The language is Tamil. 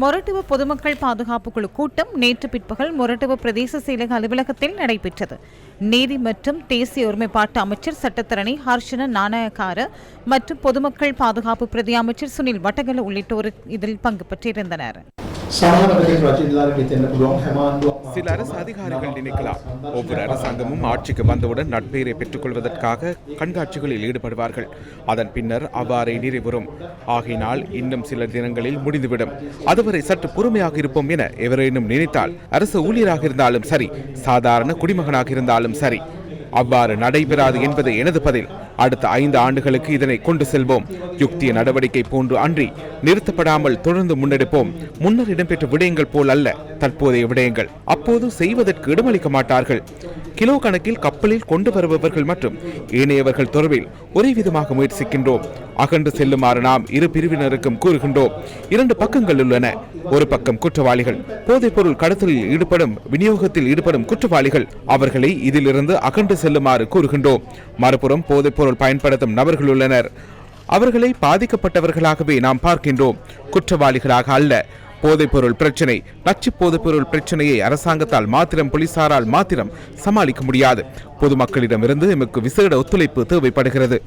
மொரட்டுவ பொதுமக்கள் பாதுகாப்பு குழு கூட்டம் நேற்று பிற்பகல் மொரட்டுவ பிரதேச செயலக அலுவலகத்தில் நடைபெற்றது நீதி மற்றும் தேசிய ஒருமைப்பாட்டு அமைச்சர் சட்டத்தரணி ஹர்ஷன நாணயக்கார மற்றும் பொதுமக்கள் பாதுகாப்பு பிரதி அமைச்சர் சுனில் வட்டகல உள்ளிட்டோர் இதில் பங்கு பெற்றிருந்தனர் සාමාන්‍ය ප්‍රදේශ රජින්ලාට හිතෙන්න පුළුවන් හැම ආණ්ඩුවක් சில அரசு அதிகாரிகள் நினைக்கலாம். ஒவ்வொரு அரசாங்கமும் ஆட்சிக்கு வந்தவுடன் நட்பெயரை பெற்றுக் கொள்வதற்காக கண்காட்சிகளில் ஈடுபடுவார்கள். அதன் பின்னர் அவ்வாறே நிறைவுறும். ஆகையினால் இன்னும் சில தினங்களில் முடிந்துவிடும். அதுவரை சற்று பொறுமையாக இருப்போம் என எவரேனும் நினைத்தால் அரசு ஊழியராக இருந்தாலும் சரி சாதாரண குடிமகனாக இருந்தாலும் சரி அவ்வாறு நடைபெறாது என்பது எனது பதில். அடுத்த ஐந்து ஆண்டுகளுக்கு இதனை கொண்டு செல்வோம். யுக்திய நடவடிக்கை போன்று அன்றி நிறுத்தப்படாமல் தொடர்ந்து முன்னெடுப்போம். முன்னர் இடம்பெற்ற விடயங்கள் போல் அல்ல. தற்போதைய விடயங்கள். அப்போது செய்வதற்கு இடமளிக்க மாட்டார்கள். கிலோ கணக்கில் கப்பலில் கொண்டு வருபவர்கள் மற்றும் ஏனையவர்கள் தொடர்பில் ஒரே விதமாக முயற்சிக்கின்றோம். அகன்று செல்லுமாறு நாம் இரு பிரிவினருக்கும் கூறுகின்றோம். இரண்டு பக்கங்கள் உள்ளன. ஒரு பக்கம் குற்றவாளிகள். போதைப் பொருள் கடத்தலில் ஈடுபடும் விநியோகத்தில் ஈடுபடும் குற்றவாளிகள். அவர்களை இதிலிருந்து அகன்று செல்லுமாறு கூறுகின்றோம். மறுபுறம் போதைப் பொருள் பயன்படுத்தும் நபர்கள் உள்ளனர். அவர்களை பாதிக்கப்பட்டவர்களாகவே நாம் பார்க்கின்றோம். குற்றவாளிகளாக அல்ல. போதைப்பொருள் பிரச்சனை. நச்சு போதைப்பொருள் பிரச்சனையை அரசாங்கத்தால் மாத்திரம் போலீசாரால் மாத்திரம் சமாளிக்க முடியாது. பொதுமக்களிடமிருந்து எமக்கு விசேட ஒத்துழைப்பு தேவைப்படுகிறது.